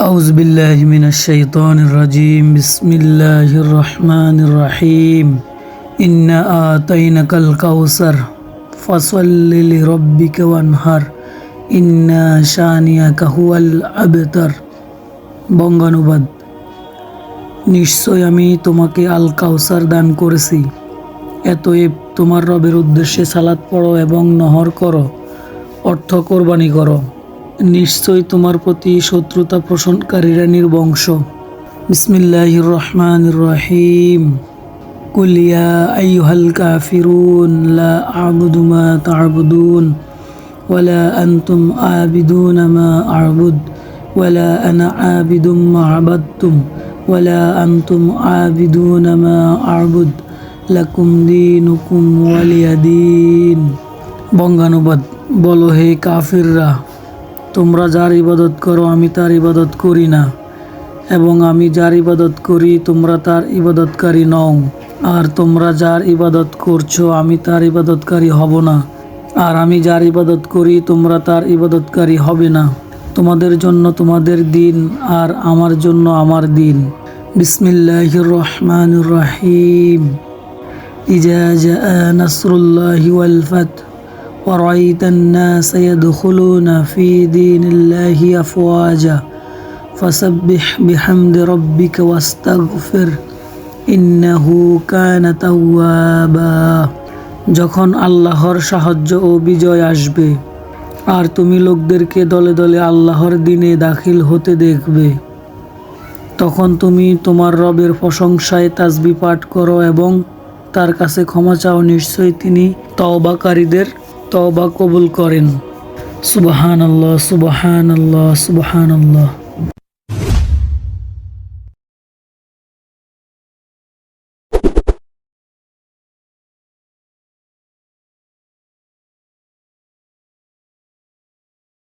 أعوذ بالله من الشيطان الرجيم بسم الله الرحمن الرحيم إنا آتيناك الكوثر فصل لربك وانهر إنا شانيك هو الأبتر বঙ্গানুবাদ নিশ্চয় আমি তোমাকে আল কাউসার দান করেছি এতএব তোমার রবের উদ্দেশ্যে সালাত পড়ো এবং নহর করো অর্থ কোরবানি করো নিশ্চয় তোমার প্রতি শত্রুতা পোষণকারীরা নির্বংশ। বিসমিল্লাহ রহমান রহিম কুলিয়া আইহাল কাফিরুন, লা আবুদু মা তাবুদুন ওয়ালা আনতুম আবিদুন মা আবুদ ওয়ালা আনা আবিদুম মা আবাদতুম ওয়ালা আনতুম আবিদুন মা আবুদ, লাকুম দিনুকুম ওয়ালিয়া দিন। বঙ্গানুবাদ, বলো হে কাফিররা। তোমরা যার ইবাদত করো, আমি তার ইবাদত করি না। এবং আমি যার ইবাদত করি, তোমরা তার ইবাদতকারী নও। আর তোমরা যার ইবাদত করছ, আমি তার ইবাদতকারী হব না। আর আমি যার ইবাদত করি, তোমরা তার ইবাদতকারী হবে না। তোমাদের জন্য তোমাদের দিন, আর আমার জন্য আমার দিন। বিসমিল্লাহ রহমান রাহিম। ইজা নাসরুল্লাহ ورأيت الناس يدخلون في دين الله أفواجا فسبح بحمد ربك واستغفر إنه كان توابا যখন আল্লাহর সাহায্য ও বিজয় আসবে আর তুমি লোকদেরকে দলে দলে আল্লাহর দিনে দাখিল হতে দেখবে তখন তুমি তোমার রবের প্রশংসায় তাসবি পাঠ করো এবং তার কাছে ক্ষমা চাও নিশ্চয়ই তিনি তওবাকারীদের তওবা কবুল করেন। সুবাহান আল্লাহ সুবাহান আল্লাহ সুবাহান আল্লাহ